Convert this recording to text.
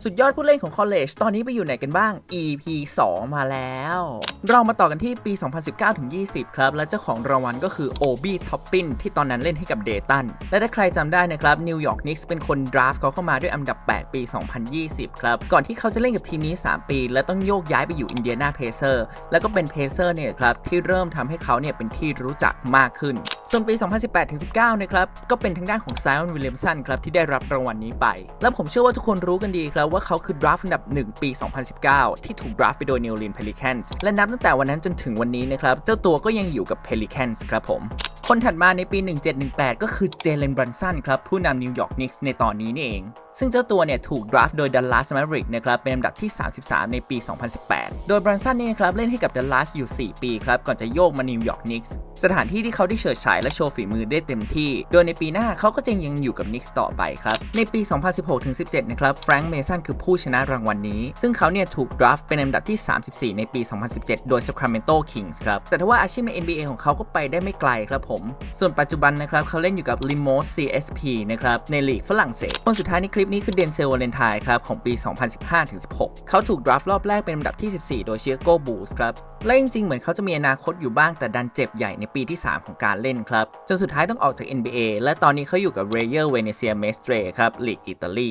สุดยอดผู้เล่นของคอลเลจตอนนี้ไปอยู่ไหนกันบ้าง EP 2 มาแล้ว เรามาต่อกันที่ปี 2019-20 ครับ และเจ้าของรางวัลก็คือ Obi Toppin ที่ตอนนั้นเล่นให้กับเดตัน และถ้าใครจำได้นะครับนิวยอร์กนิกส์เป็นคนดราฟเขาเข้ามาด้วยอันดับ 8 ปี 2020 ครับ ก่อนที่เขาจะเล่นกับทีมนี้ 3 ปี และต้องโยกย้ายไปอยู่อินเดียนาเพเซอร์แล้วก็เป็นเพเซอร์เนี่ยครับที่เริ่มทำให้เขาเนี่ยเป็นที่รู้จักมากขึ้น ส่วนปี 2018-19นะครับก็เป็นทางด้านของไซออนวิลเลียมสันครับที่ได้รับรางวัลนี้ไป และผมเชื่อว่าทุกคนรู้กันดีครับว่าเขาคือดราฟต์อันดับ 1 ปี 2019 ที่ถูกดราฟต์ไปโดยนิวลินเพลิแคนส์และนับตั้งแต่วันนั้นจนถึงวันนี้นะครับ เจ้าตัวก็ยังอยู่กับเพลิแคนส์ครับผม คนถัดมาในปี 1718 ก็คือเจเลนบรันสันครับผู้นำนิวยอร์กนิกส์ในตอนนี้นี่เองซึ่งเจ้าตัวเนี่ยถูกดราฟต์โดยดัลลัสแมริกนะครับเป็นลำดับที่ 33 ในปี 2018 โดยบรันสันนี่นะครับเล่นให้กับดัลลัสอยู่ 4 ปีครับก่อนจะโยกมานิวยอร์กนิกส์สถานที่ที่เขาได้เฉิดฉายและโชว์ฝีมือได้เต็มที่ โดยในปีหน้าเขาก็จะยังอยู่กับนิกส์ต่อไปครับ ในปี 2016-17 นะครับแฟรงค์เมสันคือผู้ชนะรางวัลนี้ ซึ่งเขาเนี่ยถูกดราฟต์เป็นลำดับที่ 34 ในปี 2017 โดย Sacramento Kings ครับแต่ถ้าว่าอาชีพใน NBA ของเขาก็ไปได้ไม่ไกลครับผม ส่วนปัจจุบันนะครับเขาเล่นอยู่กับ Limos CSP นะครับในลีกฝรั่งเศสคนสุดท้ายในคลิิปนี้คือเดนเซลวาเลนไทน์ครับของปี 2015-16 เขาถูกดราฟต์รอบแรกเป็นลำดับที่ 14 โดยเชียโกบูสครับและจริงๆ เหมือนเขาจะมีอนาคตอยู่บ้างแต่ดันเจ็บใหญ่ในปีที่ 3 ของการเล่นครับ จนสุดท้ายต้องออกจาก NBA และตอนนี้เขาอยู่กับเรเยอร์เวเนเซียเมสเตรครับลีกอิตาลี